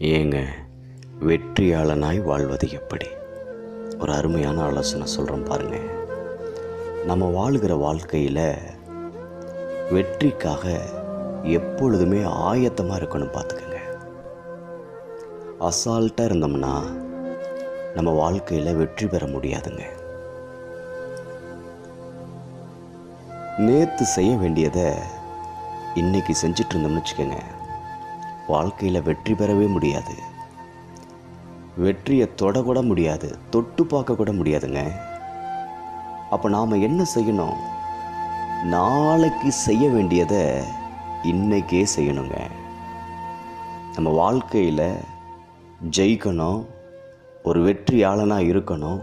ஏங்க வெற்றியாளனாய் வாழ்வது எப்படி? ஒரு அருமையான ஆலோசனை சொல்கிறோம் பாருங்க. நம்ம வாழ்கிற வாழ்க்கையில் வெற்றிக்காக எப்பொழுதுமே ஆயத்தமாக இருக்கணும் பார்த்துக்கோங்க அசால்ட்டாக இருந்தோம்னா நம்ம வாழ்க்கையில் வெற்றி பெற முடியாதுங்க. நேற்று செய்ய வேண்டியதை இன்னைக்கு செஞ்சிட்டு இருந்தோம்னு வச்சுக்கோங்க. வாழ்க்கையில் வெற்றி பெறவே முடியாது. வெற்றியை தொடக்கூட முடியாது தொட்டு பார்க்க கூட முடியாதுங்க. அப்போ நாம் என்ன செய்யணும்? நாளைக்கு செய்ய வேண்டியதை இன்றைக்கே செய்யணுங்க. நம்ம வாழ்க்கையில் ஜெயிக்கணும் ஒரு வெற்றியாளனாக இருக்கணும்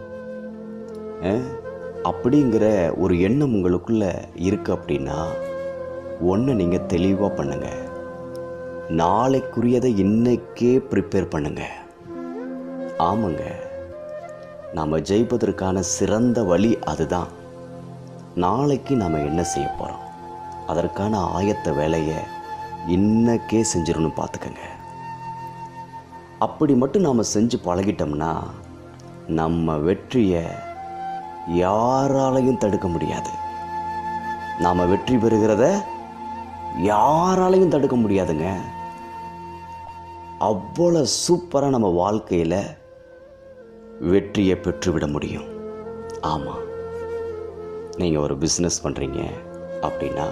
அப்படிங்கிற ஒரு எண்ணம் உங்களுக்குள்ளே இருக்குது அப்படின்னா ஒன்று நீங்கள் தெளிவாக பண்ணுங்கள் நாளைக்குரியதை இன்னைக்கே ப்ரிப்பேர் பண்ணுங்க. ஆமாங்க. நாம் ஜெயிப்பதற்கான சிறந்த வழி அதுதான். நாளைக்கு நாம் என்ன செய்ய போகிறோம் அதற்கான ஆயத்த வேலையை இன்னைக்கே செஞ்சிடணும் பார்த்துக்கங்க அப்படி மட்டும் நாம் செஞ்சு பழகிட்டோம்னா நம்ம வெற்றியை யாராலையும் தடுக்க முடியாது. நாம் வெற்றி பெறுகிறத யாராலையும் தடுக்க முடியாதுங்க. அவ்வளோ சூப்பராக நம்ம வாழ்க்கையில் வெற்றியை பெற்றுவிட முடியும். ஆமாம் நீங்கள் ஒரு பிஸ்னஸ் பண்ணுறீங்க அப்படின்னா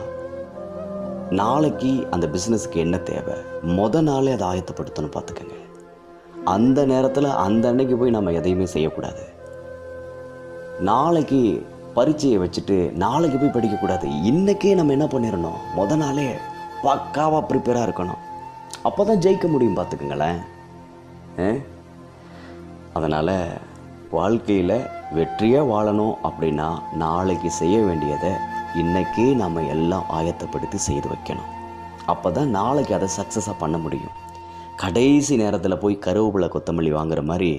நாளைக்கு அந்த பிஸ்னஸுக்கு என்ன தேவை? மொத நாளே அதை ஆயத்தப்படுத்தணும் பார்த்துக்கோங்க. அந்த நேரத்தில் அந்த அன்னைக்கு போய் நம்ம எதையுமே செய்யக்கூடாது. நாளைக்கு பரீட்சையை வச்சுட்டு நாளைக்கு போய் படிக்கக்கூடாது. இன்றைக்கே நம்ம என்ன பண்ணிடணும்? முத நாளே பக்காவாக ப்ரிப்பேராக இருக்கணும். அப்போ தான் ஜெயிக்க முடியும் பார்த்துக்குங்களேன். அதனால் வாழ்க்கையில் வெற்றியாக வாழணும் அப்படின்னா நாளைக்கு செய்ய வேண்டியதை இன்றைக்கே நம்ம எல்லாம் ஆயத்தப்படுத்தி செய்து வைக்கணும். அப்போ தான் நாளைக்கு அதை சக்ஸஸாக பண்ண முடியும். கடைசி நேரத்தில் போய் கருவேப்பிலை கொத்தமல்லி வாங்குற மாதிரி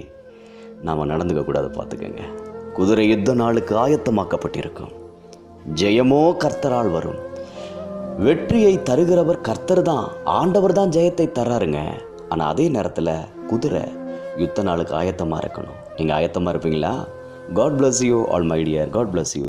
நாம் நடந்துக்கக்கூடாது பார்த்துக்கோங்க. குதிரை யுத்த நாளுக்கு ஆயத்தமாக்கப்பட்டிருக்கும். ஜெயமோ கர்த்தரால் வரும். வெற்றியை தருகிறவர் கர்த்தர் தான் ஆண்டவர் தான் ஜெயத்தை தர்றாருங்க. ஆனால் அதே நேரத்தில் குதிரை யுத்த நாளுக்கு ஆயத்தமாக இருக்கணும். நீங்கள் ஆயத்தமாக இருப்பீங்களா? God bless you all my dear God bless you